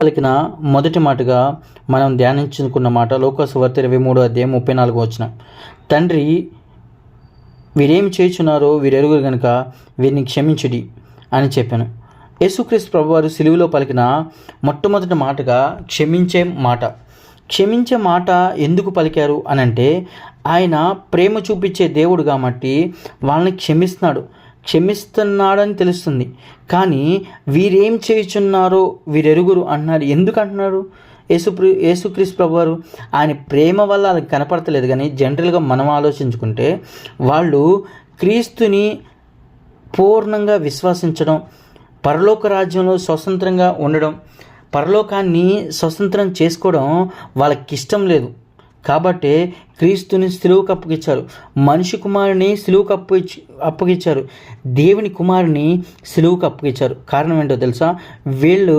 పలికిన మొదటి మాటగా మనం ధ్యానించుకున్న మాట లోకసువార్త ఇరవై మూడు అధ్యాయం ముప్పై నాలుగు వచ్చిన తండ్రి వీరేమి చేయుచున్నారో వీరెరుగురు గనుక వీరిని క్షమించుడి అని చెప్పాను. యేసుక్రీస్తు ప్రభువారు సిలువులో పలికిన మొట్టమొదటి మాటగా క్షమించే మాట. క్షమించే మాట ఎందుకు పలికారు అని అంటే ఆయన ప్రేమ చూపించే దేవుడు కాబట్టి వాళ్ళని క్షమిస్తున్నాడు. క్షమిస్తున్నాడని తెలుస్తుంది. కానీ వీరేం చేయుచున్నారో వీరెరుగురు అంటున్నారు. ఎందుకు అంటున్నారు? యేసు యేసుక్రీస్ ప్రభువారు ఆయన ప్రేమ వల్ల వాళ్ళకి కనపడతలేదు. కానీ జనరల్గా మనం ఆలోచించుకుంటే వాళ్ళు క్రీస్తుని పూర్ణంగా విశ్వసించడం పరలోక రాజ్యంలో స్వతంత్రంగా ఉండడం పరలోకాన్ని స్వతంత్రం చేసుకోవడం వాళ్ళకి ఇష్టం లేదు. కాబట్టి క్రీస్తుని సిలువుకు అప్పగించారు మనిషి కుమారుని సిలువుకు అప్పు అప్పగించారు దేవుని కుమారుని సిలువుకు అప్పగించారు కారణం ఏంటో తెలుసా? వీళ్ళు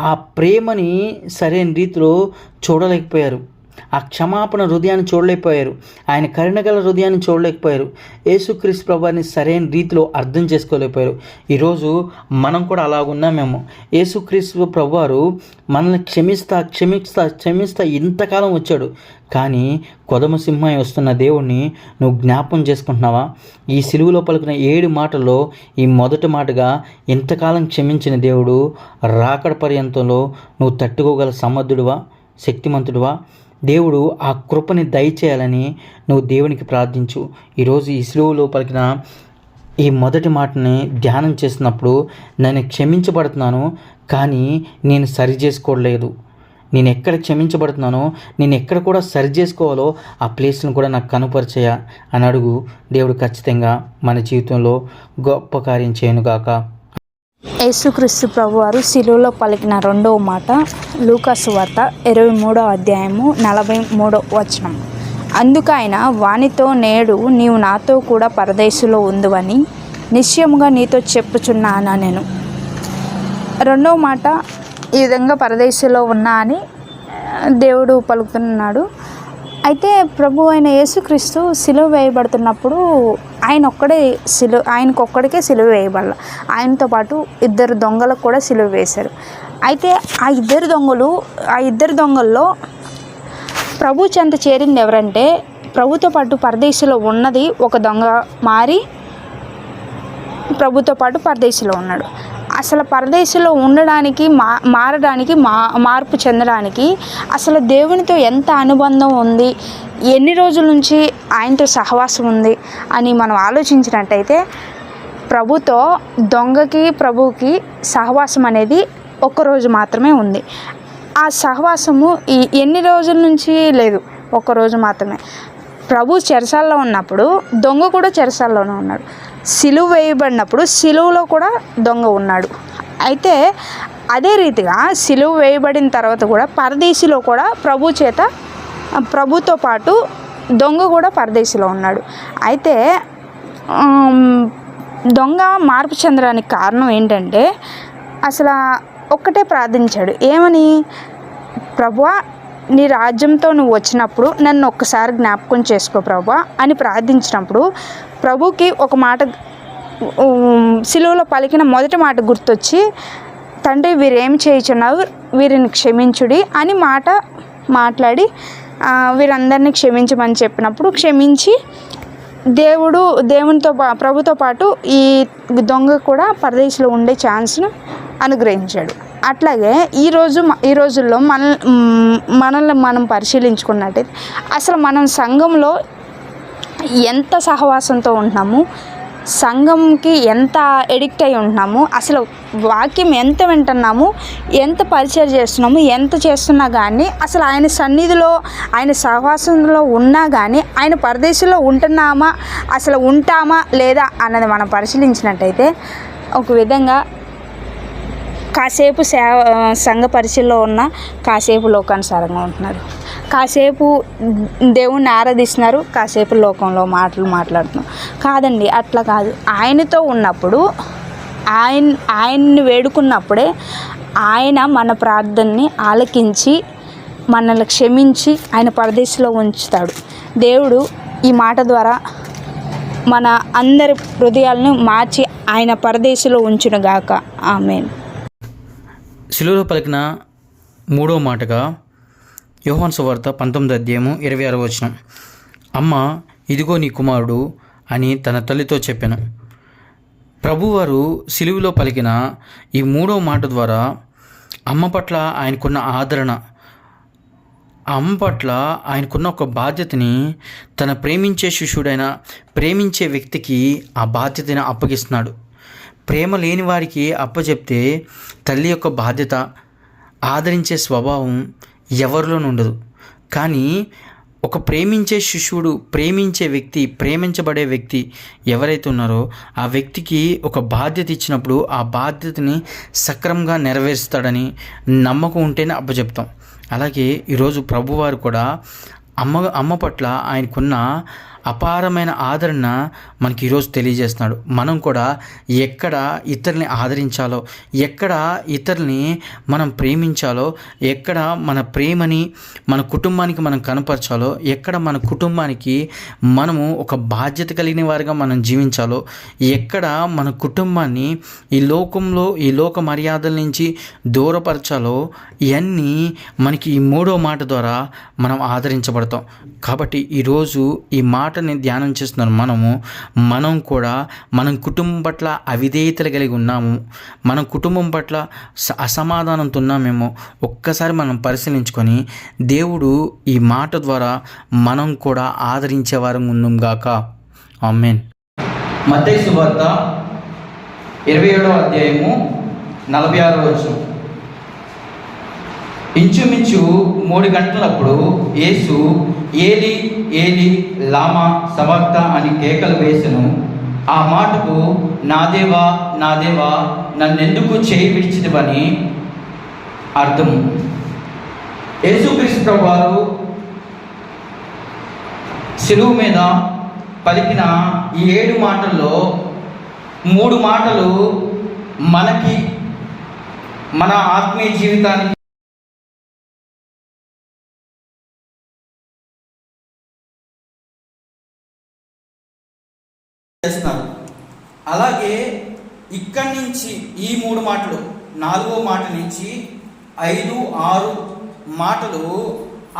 ఆ ప్రేమని సరైన రీతిలో చూడలేకపోయారు. ఆ క్షమాపణ హృదయాన్ని చూడలేకపోయారు. ఆయన కరుణగల హృదయాన్ని చూడలేకపోయారు. యేసుక్రీస్తు ప్రభాని సరైన రీతిలో అర్థం చేసుకోలేకపోయారు. ఈరోజు మనం కూడా అలాగున్నామేమో యేసుక్రీస్తు ప్రభువారు మనల్ని క్షమిస్తా క్షమిస్తా క్షమిస్తా ఇంతకాలం వచ్చాడు. కానీ కొదమ సింహం వస్తున్న దేవుణ్ణి నువ్వు జ్ఞాపం చేసుకుంటున్నావా? ఈ సిలువులో పలుకున్న ఏడు మాటల్లో ఈ మొదటి మాటగా ఇంతకాలం క్షమించిన దేవుడు రాకడ పర్యంతంలో నువ్వు తట్టుకోగల సమర్థుడువా శక్తిమంతుడువా? దేవుడు ఆ కృపని దయచేయాలని నువ్వు దేవునికి ప్రార్థించు. ఈరోజు ఈ సిలువలో పలికిన ఈ మొదటి మాటని ధ్యానం చేసినప్పుడు నేను క్షమించబడుతున్నాను కానీ నేను సరి చేసుకోలేదు. నేను ఎక్కడ క్షమించబడుతున్నానో నేను ఎక్కడ కూడా సరి చేసుకోవాలో ఆ ప్లేస్ను కూడా నాకు కనుపరిచయా అని అడుగు దేవుడు ఖచ్చితంగా మన జీవితంలో గొప్ప కార్యం చేయనుగాక. యేసుక్రీస్తు ప్రభువారు శిలువలో పలికిన రెండవ మాట లూకాసు వార్త ఇరవై మూడో అధ్యాయము నలభై మూడో వచనం. అందుకైన వానితో నేడు నీవు నాతో కూడా పరదేశంలో ఉందువని నిశ్చయముగా నీతో చెప్పుచున్నానా నేను. రెండవ మాట ఈ విధంగా పరదేశంలో ఉన్నా అని దేవుడు పలుకుతున్నాడు. అయితే ప్రభు అయిన యేసుక్రీస్తు సిలువ వేయబడుతున్నప్పుడు ఆయన ఒక్కడే సిలు ఆయనకు ఒక్కడికే సిలువ వేయబడాల. ఆయనతో పాటు ఇద్దరు దొంగలకు కూడా సిలువ వేశారు. అయితే ఆ ఇద్దరు దొంగలు ఆ ఇద్దరు దొంగల్లో ప్రభు చెంత చేరింది ఎవరంటే ప్రభుతో పాటు పరదేశంలో ఉన్నది ఒక దొంగ మారి ప్రభుతో పాటు పరదేశంలో ఉన్నాడు. అసలు పరదేశంలో ఉండడానికి మా మారడానికి మా మార్పు చెందడానికి అసలు దేవునితో ఎంత అనుబంధం ఉంది? ఎన్ని రోజుల నుంచి ఆయనతో సహవాసం ఉంది అని మనం ఆలోచించినట్టయితే ప్రభుతో దొంగకి ప్రభుకి సహవాసం అనేది ఒక్కరోజు మాత్రమే ఉంది. ఆ సహవాసము ఈ ఎన్ని రోజుల నుంచి లేదు? ఒక్కరోజు మాత్రమే. ప్రభు చెరసాల్లో ఉన్నప్పుడు దొంగ కూడా చెరసాల్లోనే ఉన్నాడు. సిలువ వేయబడినప్పుడు సిలువలో కూడా దొంగ ఉన్నాడు. అయితే అదే రీతిగా సిలువ వేయబడిన తర్వాత కూడా పరదేశిలో కూడా ప్రభు చేత ప్రభుతో పాటు దొంగ కూడా పరదేశిలో ఉన్నాడు. అయితే దొంగ మార్పు చెందడానికి కారణం ఏంటంటే అసలు ఒక్కటే ప్రార్థించాడు. ఏమని? ప్రభువా నీ రాజ్యంతో నువ్వు వచ్చినప్పుడు నన్ను ఒక్కసారి జ్ఞాపకం చేసుకో ప్రభా అని ప్రార్థించినప్పుడు ప్రభుకి ఒక మాట సిలువలో పలికిన మొదటి మాట గుర్తొచ్చి తండ్రి వీరేం చేయుచున్నావు? వీరిని క్షమించుడి అని మాట మాట్లాడి వీరందరినీ క్షమించమని చెప్పినప్పుడు క్షమించి దేవుడు దేవునితో పా ప్రభుతో పాటు ఈ దొంగ కూడా పరదేశంలో ఉండే ఛాన్స్ను అనుగ్రహించాడు. అట్లాగే ఈరోజు ఈ రోజుల్లో మన మనల్ని మనం పరిశీలించుకున్నట్టయితే అసలు మనం సంఘంలో ఎంత సహవాసంతో ఉంటున్నాము సంఘంకి ఎంత ఎడిక్ట్ అయి ఉంటున్నాము అసలు వాక్యం ఎంత వింటున్నాము ఎంత పరిచయం చేస్తున్నాము ఎంత చేస్తున్నా కానీ అసలు ఆయన సన్నిధిలో ఆయన సహవాసంలో ఉన్నా కానీ ఆయన పరదేశంలో ఉంటున్నామా అసలు ఉంటామా లేదా అన్నది మనం పరిశీలించినట్టయితే ఒక విధంగా కాసేపు సేవ సంఘ పరిచయంలో ఉన్న కాసేపు లోకానుసారంగా ఉంటున్నారు. కాసేపు దేవుణ్ణి ఆరాధిస్తున్నారు కాసేపు లోకంలో మాటలు మాట్లాడుతున్నారు. కాదండి అట్లా కాదు. ఆయనతో ఉన్నప్పుడు ఆయన ఆయన్ని వేడుకున్నప్పుడే ఆయన మన ప్రార్థనని ఆలకించి మనల్ని క్షమించి ఆయన పరదేశంలో ఉంచుతాడు. దేవుడు ఈ మాట ద్వారా మన అందరి హృదయాలను మార్చి ఆయన పరదేశంలో ఉంచునుగాక. ఆమెను. శిలువలో పలికిన మూడో మాటగా యోహాన్ సువార్త పంతొమ్మిది అధ్యాయము ఇరవై ఆరో వచనం. అమ్మ ఇదిగో నీ కుమారుడు అని తన తల్లితో చెప్పాను. ప్రభువారు సిలువులో పలికిన ఈ మూడో మాట ద్వారా అమ్మ పట్ల ఆయనకున్న ఆదరణ అమ్మ పట్ల ఆయనకున్న ఒక బాధ్యతని తన ప్రేమించే శిష్యుడైన ప్రేమించే వ్యక్తికి ఆ బాధ్యతని అప్పగిస్తున్నాడు. ప్రేమ లేని వారికి అప్పచెప్తే తల్లి యొక్క బాధ్యత ఆదరించే స్వభావం ఎవరిలోనూ ఉండదు. కానీ ఒక ప్రేమించే శిష్యుడు ప్రేమించే వ్యక్తి ప్రేమించబడే వ్యక్తి ఎవరైతే ఉన్నారో ఆ వ్యక్తికి ఒక బాధ్యత ఇచ్చినప్పుడు ఆ బాధ్యతని సక్రమంగా నెరవేరుస్తాడని నమ్మకం ఉంటేనే అప్పచెప్తాం. అలాగే ఈరోజు ప్రభువారు కూడా అమ్మ అమ్మ పట్ల ఆయనకున్న అపారమైన ఆదరణ మనకి ఈరోజు తెలియజేస్తున్నాడు. మనం కూడా ఎక్కడ ఇతరుల్ని ఆదరించాలో ఎక్కడ ఇతరుల్ని మనం ప్రేమించాలో ఎక్కడ మన ప్రేమని మన కుటుంబానికి మనం కనపరచాలో ఎక్కడ మన కుటుంబానికి మనము ఒక బాధ్యత కలిగిన వారిగా మనం జీవించాలో ఎక్కడ మన కుటుంబాన్ని ఈ లోకంలో ఈ లోక మర్యాదల నుంచి దూరపరచాలో ఇవన్నీ మనకి ఈ మూడో మాట ద్వారా మనం ఆదరించబడతాం. కాబట్టి ఈరోజు ఈ మాట మాటని ధ్యానం చేస్తున్న మనము మనం కూడా మనం కుటుంబం పట్ల అవిధేయతలు కలిగి ఉన్నాము. మన కుటుంబం పట్ల స- అసమాధానంతో ఉన్నామేమో ఒక్కసారి మనం పరిశీలించుకొని దేవుడు ఈ మాట ద్వారా మనం కూడా ఆదరించే వారం ఉందాం గాక. ఆమెన్. మధ్య సువార్త ఇరవై ఏడవ అధ్యాయము నలభై ఆరో వచ్చిన ఇంచుమించు మూడు గంటలప్పుడు యేసు ఏలి ఏలి లామా సమర్థ అని కేకలు వేసను. ఆ మాటకు నాదేవా నాదేవా నన్నెందుకు చేయి విడిచిదివని అర్థం. యేసుక్రీస్తు వారు శిలువు మీద పలికిన ఈ ఏడు మాటల్లో మూడు మాటలు మనకి మన ఆత్మీయ జీవితానికి అలాగే ఇక్కడి నుంచి ఈ మూడు మాటలు నాలుగో మాట నుంచి ఐదు ఆరు మాటలు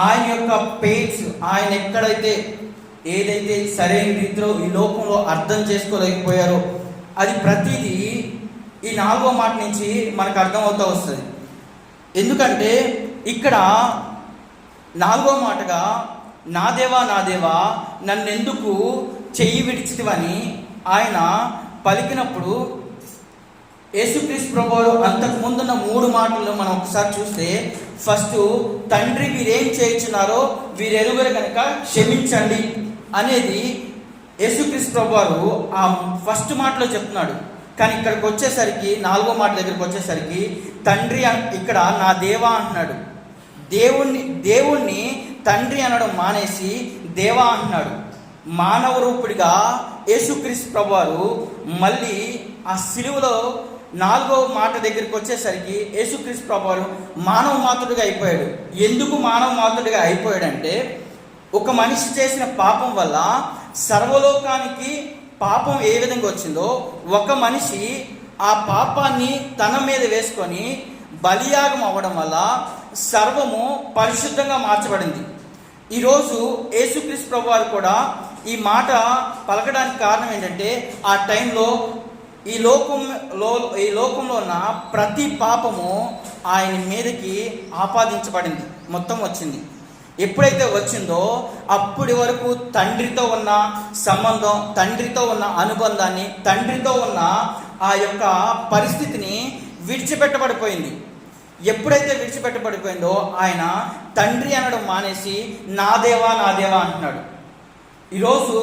ఆయన యొక్క పేజ్ ఆయన ఎక్కడైతే ఏదైతే సరైన రీతిలో ఈ లోకంలో అర్థం చేసుకోలేకపోయారో అది ప్రతిదీ ఈ నాలుగో మాట నుంచి మనకు అర్థమవుతూ వస్తుంది. ఎందుకంటే ఇక్కడ నాలుగో మాటగా నా దేవా నా దేవా నన్నెందుకు చెయ్యి విడిచితివని ఆయన పలికినప్పుడు యేసుక్రీస్తు ప్రభువారు అంతకు ముందున్న మూడు మాటలు మనం ఒకసారి చూస్తే ఫస్ట్ తండ్రి వీరేం చేయించున్నారో వీరెరుగురు కనుక క్షమించండి అనేది యేసుక్రీస్తు ప్రభువారు ఆ ఫస్ట్ మాటలో చెప్తున్నాడు. కానీ ఇక్కడికి వచ్చేసరికి నాలుగో మాట దగ్గరికి వచ్చేసరికి తండ్రి అన్- ఇక్కడ నా దేవా అంటున్నాడు. దేవుణ్ణి దేవుణ్ణి తండ్రి అనడం మానేసి దేవా అంటున్నాడు. మానవ రూపుడిగా యేసుక్రీస్తు ప్రభువారు మళ్ళీ ఆ సిలువలో నాలుగో మాట దగ్గరికి వచ్చేసరికి యేసుక్రీస్తు ప్రభువారు మానవ మాతృడిగా అయిపోయాడు. ఎందుకు మానవ మాతృడిగా అయిపోయాడంటే ఒక మనిషి చేసిన పాపం వల్ల సర్వలోకానికి పాపం ఏ విధంగా వచ్చిందో ఒక మనిషి ఆ పాపాన్ని తన మీద వేసుకొని బలియాగం అవ్వడం వల్ల సర్వము పరిశుద్ధంగా మార్చబడింది. ఈరోజు యేసుక్రీస్తు ప్రభు వారు కూడా ఈ మాట పలకడానికి కారణం ఏంటంటే ఆ టైంలో ఈ లోకం లో ఈ లోకంలో ఉన్న ప్రతి పాపము ఆయన మీదకి ఆపాదించబడింది. మొత్తం వచ్చింది. ఎప్పుడైతే వచ్చిందో అప్పటి వరకు తండ్రితో ఉన్న సంబంధం తండ్రితో ఉన్న అనుబంధాన్ని తండ్రితో ఉన్న ఆ యొక్క పరిస్థితిని విడిచిపెట్టబడిపోయింది. ఎప్పుడైతే విడిచిపెట్టబడిపోయిందో ఆయన తండ్రి అనడం మానేసి నా దేవా నా దేవా అంటున్నాడు. ఈరోజు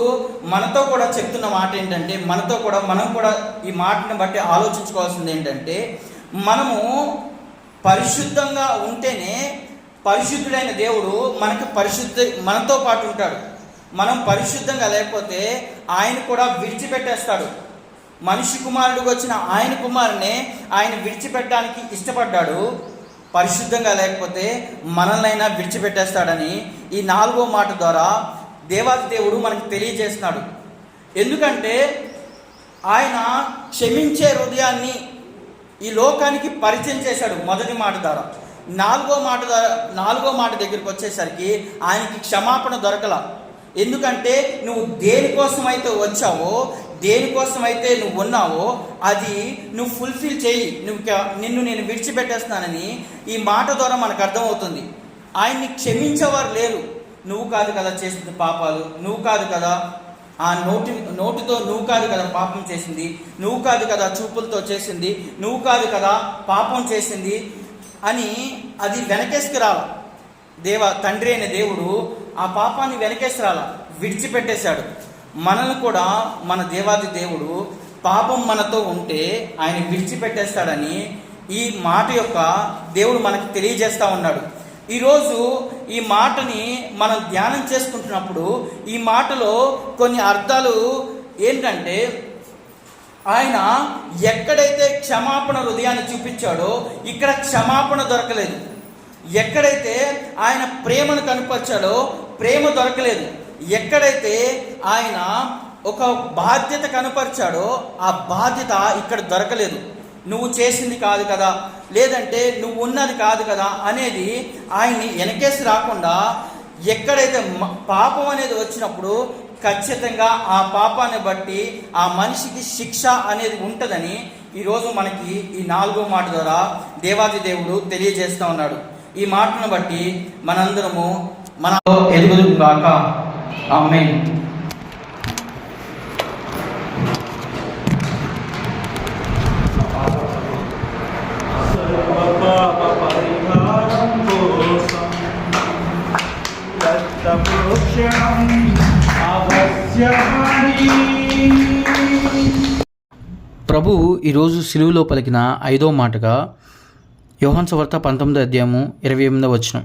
మనతో కూడా చెప్తున్న మాట ఏంటంటే మనతో కూడా మనం కూడా ఈ మాటని బట్టి ఆలోచించుకోవాల్సింది ఏంటంటే మనము పరిశుద్ధంగా ఉంటేనే పరిశుద్ధుడైన దేవుడు మనకు పరిశుద్ధ మనతో పాటు ఉంటాడు. మనం పరిశుద్ధంగా లేకపోతే ఆయన కూడా విడిచిపెట్టేస్తాడు. మనిషి కుమారుడికి వచ్చిన ఆయన కుమారునే ఆయన విడిచిపెట్టడానికి ఇష్టపడ్డాడు. పరిశుద్ధంగా లేకపోతే మనల్నైనా విడిచిపెట్టేస్తాడని ఈ నాలుగో మాట ద్వారా దేవాది దేవుడు మనకు తెలియజేస్తున్నాడు ఎందుకంటే ఆయన క్షమించే హృదయాన్ని ఈ లోకానికి పరిచయం చేశాడు మొదటి మాట ద్వారా. నాలుగో మాట ద్వారా నాలుగో మాట దగ్గరికి వచ్చేసరికి ఆయనకి క్షమాపణ దొరకల. ఎందుకంటే నువ్వు దేనికోసమైతే వచ్చావో దేనికోసమైతే నువ్వు ఉన్నావో అది నువ్వు ఫుల్ఫిల్ చేయి. నువ్వు క- నిన్ను నేను విడిచిపెట్టేస్తున్నానని ఈ మాట ద్వారా మనకు అర్థమవుతుంది. ఆయన్ని క్షమించేవారు లేరు. నువ్వు కాదు కదా చేసిన పాపాలు నువ్వు కాదు కదా ఆ నోటి నోటితో నువ్వు కాదు కదా పాపం చేసింది నువ్వు కాదు కదా చూపులతో చేసింది నువ్వు కాదు కదా పాపం చేసింది అని అది వెనకేసుకు రాల. దేవ తండ్రి అయిన దేవుడు ఆ పాపాన్ని వెనకేసి రాల విడిచిపెట్టేశాడు. మనల్ని కూడా మన దేవాది దేవుడు పాపం మనతో ఉంటే ఆయన విడిచిపెట్టేస్తాడని ఈ మాట యొక్క దేవుడు మనకు తెలియజేస్తూ ఉన్నాడు. ఈరోజు ఈ మాటని మనం ధ్యానం చేసుకుంటున్నప్పుడు ఈ మాటలో కొన్ని అర్థాలు ఏంటంటే ఆయన ఎక్కడైతే క్షమాపణ హృదయాన్ని చూపించాడో ఇక్కడ క్షమాపణ దొరకలేదు. ఎక్కడైతే ఆయన ప్రేమను కనపరిచాడో ప్రేమ దొరకలేదు. ఎక్కడైతే ఆయన ఒక బాధ్యత కనపరిచాడో ఆ బాధ్యత ఇక్కడ దొరకలేదు. నువ్వు చేసింది కాదు కదా లేదంటే నువ్వు ఉన్నది కాదు కదా అనేది ఆయన్ని వెనకేసి రాకుండా ఎక్కడైతే పాపం అనేది వచ్చినప్పుడు ఖచ్చితంగా ఆ పాపాన్ని బట్టి ఆ మనిషికి శిక్ష అనేది ఉంటుందని ఈరోజు మనకి ఈ నాలుగో మాట ద్వారా దేవాది దేవుడు తెలియజేస్తూ ఉన్నాడు. ఈ మాటను బట్టి మనందరము మన ఎదుగుదు గాక ఆమె ప్రభు ఈరోజు సిలువులో పలికిన ఐదో మాటగా యోహన్ సువార్త పంతొమ్మిదో అధ్యాయము ఇరవై ఎనిమిదో వచనం.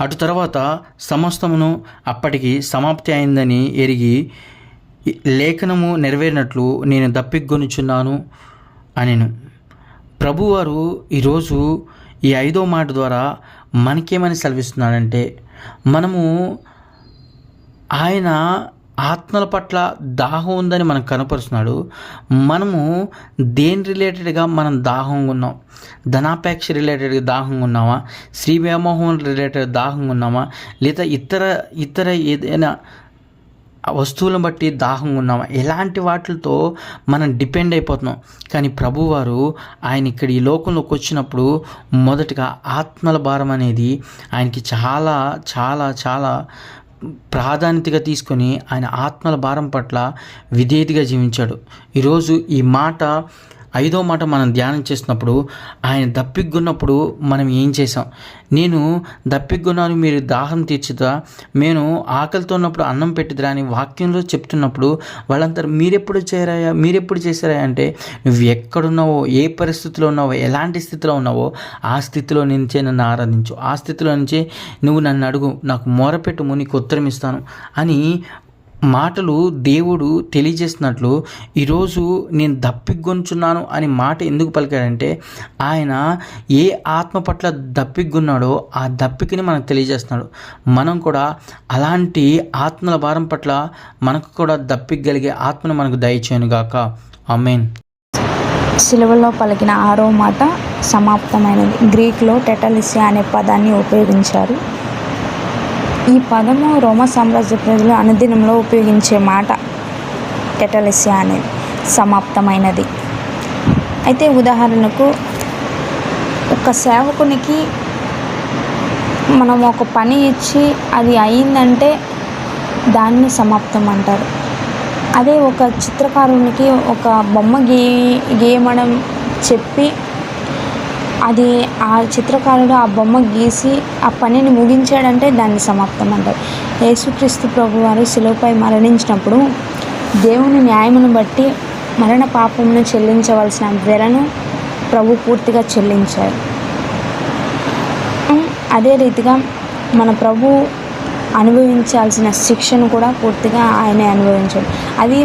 అటు తర్వాత సమస్తమును అప్పటికి సమాప్తి అయిందని ఎరిగి లేఖనము నెరవేరినట్లు నేను దప్పిగొనుచున్నాను అనెను. ప్రభువారు ఈరోజు ఈ ఐదో మాట ద్వారా మనకేమని సెలవిస్తున్నాడంటే మనము ఆయన ఆత్మల పట్ల దాహం ఉందని మనకు కనపరుస్తున్నాడు. మనము దేని రిలేటెడ్గా మనం దాహంగా ఉన్నాం? ధనాపేక్ష రిలేటెడ్గా దాహంగా ఉన్నామా? శ్రీ వ్యామోహం రిలేటెడ్ దాహంగా ఉన్నామా? లేదా ఇతర ఇతర ఏదైనా వస్తువులను బట్టి దాహంగా ఉన్నామా? ఎలాంటి వాటితో మనం డిపెండ్ అయిపోతున్నాం. కానీ ప్రభువారు ఆయన ఇక్కడ ఈ లోకంలోకి వచ్చినప్పుడు మొదటగా ఆత్మల భారం అనేది ఆయనకి చాలా చాలా చాలా ప్రాధాన్యతగా తీసుకొని ఆయన ఆత్మల భారం పట్ల విధేయతగా జీవించాడు. ఈరోజు ఈ మాట ఐదో మాట మనం ధ్యానం చేసినప్పుడు ఆయన దప్పిగ్గున్నప్పుడు మనం ఏం చేసాం నేను దప్పిగ్గున్నాను మీరు దాహం తీర్చుదా నేను ఆకలితో ఉన్నప్పుడు అన్నం పెట్టిదిరా అని వాక్యంలో చెప్తున్నప్పుడు వాళ్ళంతా మీరెప్పుడు చేరాయా? మీరెప్పుడు చేశారా? అంటే నువ్వు ఎక్కడున్నావో ఏ పరిస్థితిలో ఉన్నావో ఎలాంటి స్థితిలో ఉన్నావో ఆ స్థితిలో నుంచే నన్ను ఆరాధించు. ఆ స్థితిలో నుంచే నువ్వు నన్ను అడుగు. నాకు మొరపెట్టుము నీకు ఉత్తరం ఇస్తాను అని మాటలు దేవుడు తెలియజేస్తున్నట్లు ఈరోజు నేను దప్పిగొంచున్నాను అని మాట ఎందుకు పలికాడంటే ఆయన ఏ ఆత్మ పట్ల దప్పిగొన్నాడో ఆ దప్పికని మనకు తెలియజేస్తున్నాడు. మనం కూడా అలాంటి ఆత్మల భారం పట్ల మనకు కూడా దప్పిగలిగే ఆత్మను మనకు దయచేయను గాక. అమేన్ సిలువలో పలికిన ఆరో మాట సమాప్తమైనది. గ్రీక్లో టెటలిసియా అనే పదాన్ని ఉపయోగించారు. ఈ పదము రోమ సామ్రాజ్య ప్రజలు అనుదినంలో ఉపయోగించే మాట టెటలిసియా అనేది సమాప్తమైనది. అయితే ఉదాహరణకు ఒక సేవకునికి మనం ఒక పని ఇచ్చి అది అయిందంటే దాన్ని సమాప్తం అంటారు. అదే ఒక చిత్రకారునికి ఒక బొమ్మ గీ గీయమనం చెప్పి అది ఆ చిత్రకారుడు ఆ బొమ్మ గీసి ఆ పనిని ముగించాడంటే దాన్ని సమాప్తం అంటారు. యేసుక్రీస్తు ప్రభు వారు శిలువపై మరణించినప్పుడు దేవుని న్యాయమును బట్టి మరణ పాపమును చెల్లించవలసిన వెలను ప్రభు పూర్తిగా చెల్లించారు. అదే రీతిగా మన ప్రభు అనుభవించాల్సిన శిక్షను కూడా పూర్తిగా ఆయనే అనుభవించాడు. అది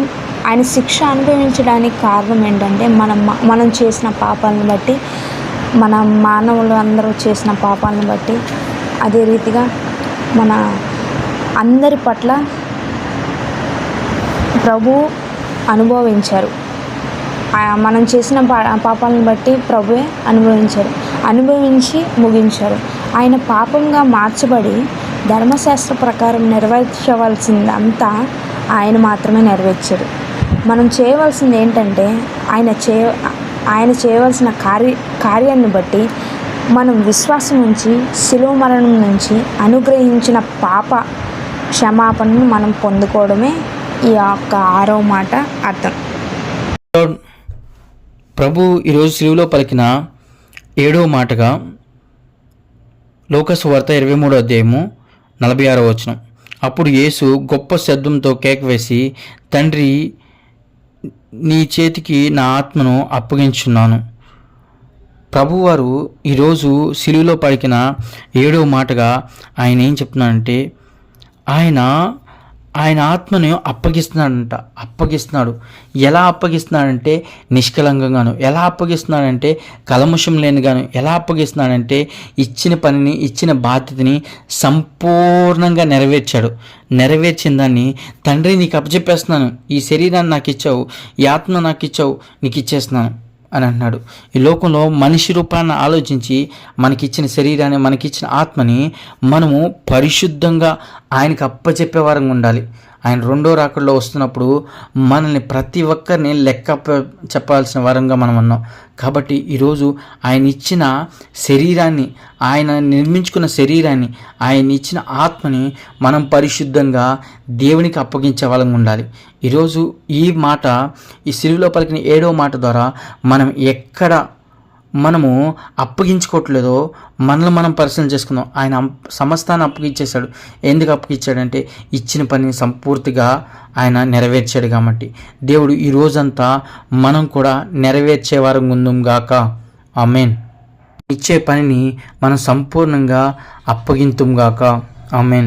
ఆయన శిక్ష అనుభవించడానికి కారణం ఏంటంటే మనం మనం చేసిన పాపాలను బట్టి మన మానవులు అందరూ చేసిన పాపాలను బట్టి అదే రీతిగా మన అందరి పట్ల ప్రభు అనుభవించారు. ఆ మనం చేసిన పా పాపాలను బట్టి ప్రభువే అనుభవించారు. అనుభవించి ముగించారు. ఆయన పాపంగా మార్చబడి ధర్మశాస్త్ర ప్రకారం నెరవేర్చవలసిందంతా ఆయన మాత్రమే నెరవేర్చారు. మనం చేయవలసింది ఏంటంటే ఆయన చే ఆయన చేయవలసిన కార్య కార్యాన్ని బట్టి మనం విశ్వాసం నుంచి శిలువ మరణం నుంచి అనుగ్రహించిన పాప క్షమాపణను మనం పొందుకోవడమే ఈ యొక్క ఆరో మాట అర్థం. ప్రభు ఈరోజు సిలువలో పలికిన ఏడవ మాటగా లోకసు వార్త ఇరవై మూడో అధ్యాయము నలభై ఆరో వచనం. అప్పుడు యేసు గొప్ప శబ్దంతో కేక వేసి తండ్రి నీ చేతికి నా ఆత్మను అప్పగించున్నాను. ప్రభువారు ఈరోజు సిలువలో పలికిన ఏడవ మాటగా ఆయన ఏం చెప్తున్నాడంటే ఆయన ఆయన ఆత్మను అప్పగిస్తున్నాడంట. అప్పగిస్తున్నాడు. ఎలా అప్పగిస్తున్నాడంటే నిష్కలంకంగాను ఎలా అప్పగిస్తున్నాడంటే కలముషం లేనిగాను. ఎలా అప్పగిస్తున్నాడంటే ఇచ్చిన పనిని ఇచ్చిన బాధ్యతని సంపూర్ణంగా నెరవేర్చాడు. నెరవేర్చిన దాన్ని తండ్రి నీకు అప్పచెప్పేస్తున్నాను. ఈ శరీరాన్ని నాకు ఇచ్చావు ఈ ఆత్మ నాకు ఇచ్చావు నీకు ఇచ్చేస్తున్నాను అని అన్నాడు ఈ లోకంలో మనిషి రూపాన్ని ఆలోచించి మనకిచ్చిన శరీరాన్ని మనకిచ్చిన ఆత్మని మనము పరిశుద్ధంగా ఆయనకు అప్పచెప్పే వారంగా ఉండాలి. ఆయన రెండో రాకడలో వస్తున్నప్పుడు మనల్ని ప్రతి ఒక్కరిని లెక్క చెప్పాల్సిన వరంగా మనం ఉన్నాం. కాబట్టి ఈరోజు ఆయన ఇచ్చిన శరీరాన్ని ఆయన నిర్మించుకున్న శరీరాన్ని ఆయన ఇచ్చిన ఆత్మని మనం పరిశుద్ధంగా దేవునికి అప్పగించే వాళ్ళంగా ఉండాలి. ఈరోజు ఈ మాట ఈ సిలువలో పలికిన ఏడో మాట ద్వారా మనం ఎక్కడ మనము అప్పగించుకోవట్లేదో మనల్ని మనం పరిశీలన చేసుకుందాం. ఆయన సమస్తాన్ని అప్పగించేశాడు. ఎందుకు అప్పగించాడంటే ఇచ్చిన పని సంపూర్తిగా ఆయన నెరవేర్చాడు కాబట్టి. దేవుడు ఈ రోజంతా మనం కూడా నెరవేర్చే వారం ఉందాం గాక. ఆమెన్. ఇచ్చే పనిని మనం సంపూర్ణంగా అప్పగింతుం గాక. ఆమెన్.